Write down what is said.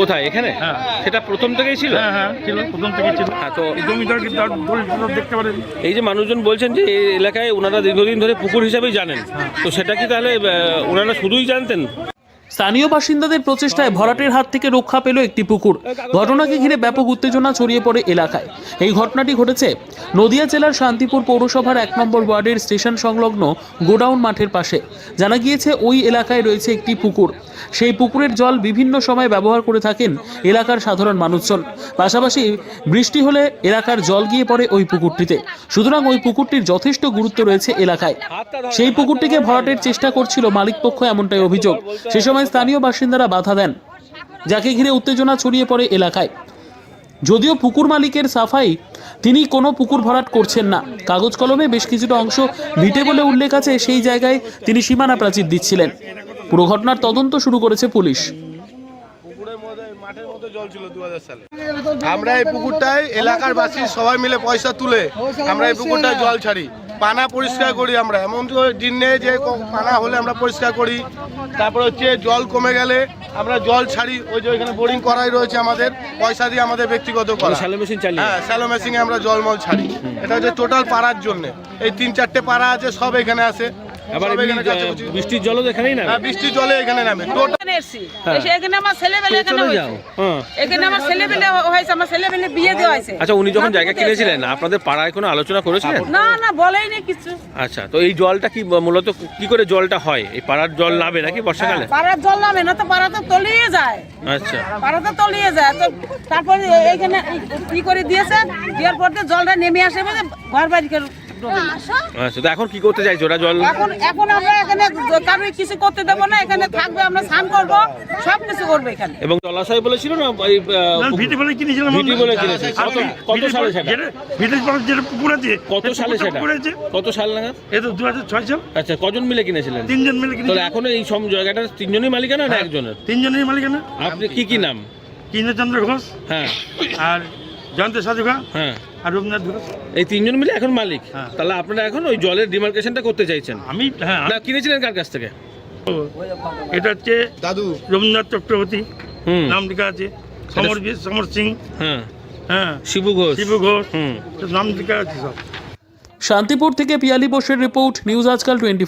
কোথায়? এখানে। সেটা প্রথম থেকেই ছিল? হ্যাঁ হ্যাঁ ছিল প্রথম থেকে ছিল। হ্যাঁ তো দেখতে পারেন? এই যে মানুষজন বলছেন যে এই এলাকায় ওনারা দীর্ঘদিন ধরে পুকুর হিসাবেই জানেন। তো সেটা কি তাহলে ওনারা শুধুই জানতেন? স্থানীয় বাসিন্দাদের প্রচেষ্টায় ভরাটের হাত থেকে রক্ষা পেল একটি পুকুর। ঘটনাকে ঘিরে ব্যাপক উত্তেজনা ছড়িয়ে পড়ে এলাকায়। এই ঘটনাটি ঘটেছে নদিয়া জেলার শান্তিপুর পৌরসভার এক নম্বর ওয়ার্ডের স্টেশন সংলগ্ন গোডাউন মাঠের পাশে। জানা গিয়েছে ওই এলাকায় রয়েছে একটি পুকুর। সেই পুকুরের জল বিভিন্ন সময় ব্যবহার করে থাকেন এলাকার সাধারণ মানুষজন। পাশাপাশি বৃষ্টি হলে এলাকার জল গিয়ে পড়ে ওই পুকুরটিতে। সুতরাং ওই পুকুরটির যথেষ্ট গুরুত্ব রয়েছে এলাকায়। সেই পুকুরটিকে ভরাটের চেষ্টা করছিল মালিকপক্ষ এমনটাই অভিযোগ। সে সময় স্থানীয় বাসিন্দারা বাধা দেন, যাকে ঘিরে উত্তেজনা ছড়িয়ে পড়ে এলাকায়। যদিও পুকুর মালিকের সাফাই, তিনি কোনো পুকুর ভরাট করছেন না। কাগজ কলমে বেশ কিছুটা অংশ ভিটে বলে উল্লেখ আছে, সেই জায়গায় তিনি সীমানা প্রাচীর দিচ্ছিলেন। পুরো ঘটনার তদন্ত শুরু করেছে পুলিশ। আমরা এই পুকুরটায় এলাকার বাসী সবাই মিলে পয়সা তুলে আমরা এই পুকুরটায় জল ছাড়ি। পানা পরিষ্কার করি আমরা। এমন তো দিন নেই যে পানা হলে আমরা পরিষ্কার করি। তারপর হচ্ছে জল কমে গেলে আমরা জল ছাড়ি। ওই যে ওইখানে বোরিং করাই রয়েছে আমাদের। পয়সা দিয়ে আমাদের ব্যক্তিগত করা। শ্যালো মেশিন চালিয়ে? হ্যাঁ স্যালো মেশিনে আমরা জল মল ছাড়ি। এটা হচ্ছে টোটাল পাড়ার জন্য। এই তিন চারটে পাড়া আছে সব এখানে আসে আবার এখানে। বৃষ্টির জলও এখানেই না হ্যাঁ, বৃষ্টির জলে এখানে নামে টোটাল এখানে এখানে আমার ছেলেবেলে এখানে হয়েছে। হ্যাঁ। এখানে আমার ছেলেবেলে হয়েছে আমার ছেলেবেলে বিয়ে দেওয়া হয়েছে। আচ্ছা উনি যখন জায়গা কিনেছিলেন আপনাদের পাড়ায় কোনো আলোচনা করেছিলেন? না না বলেই কিছু। আচ্ছা তো এই জলটা কি মূলত কি করে জলটা হয়? এই পাড়ার জল নামে নাকি বর্ষাকালে? পাড়ার জল নামে না তো পাড়া তো তলিয়ে যায়। আচ্ছা। পাড়া তো তলিয়ে যায়। তো তারপরে এইখানে কি করে দিয়েছে? দেওয়ার পর দিয়ে জলটা নেমে আসে ঘর বাড়ি। আচ্ছা তো এখন কি করতে চাইছো? ওরা জল এখন এখন আমরা এখানে কারোর কিছু করতে দেবো না এখানে থাকবে আমরা স্নান করব সব কিছু করব এখানে। এবং জলাশয় বলেছিল না আহ, বলে কিনেছিলাম ভিটে বলে। কত- কত সালে সেটা? যেটা- বলে যেটা পুকুর আছে কত সালে সেটা? কত সাল নাগাদ? এই তো দু হাজার ছয় সাল। আচ্ছা কজন মিলে কিনেছিলেন? তিনজন মিলে তাহলে কিনেছি এখন এই সব জায়গাটার তিনজনই মালিকানা না একজনের? তিনজনের মালিকানা। আপনি কি কি নাম? কৃষ্ণচন্দ্র ঘোষ হ্যাঁ। আর জয়ন্ত সাধুকা হ্যাঁ। আর রবীন্দ্রনাথ ঘোষ এই তিনজন মিলে এখন মালিক। হ্যাঁ। তাহলে আপনারা এখন ওই জলের ডিমার্কেশনটা করতে চাইছেন? আমি হ্যাঁ না কিনেছিলেন কার কাছ থেকে? এটা হচ্ছে দাদু। রবীন্দ্রনাথ চক্রবর্তী। হুম। নাম লেখা আছে। সমর সমর সিং। হ্যাঁ। হ্যাঁ। শিবু ঘোষ। শিবু ঘোষ। হুম। নাম লেখা আছে সব। শান্তিপুর থেকে পিয়ালি বোসের রিপোর্ট নিউজ আজকাল টোয়েন্টি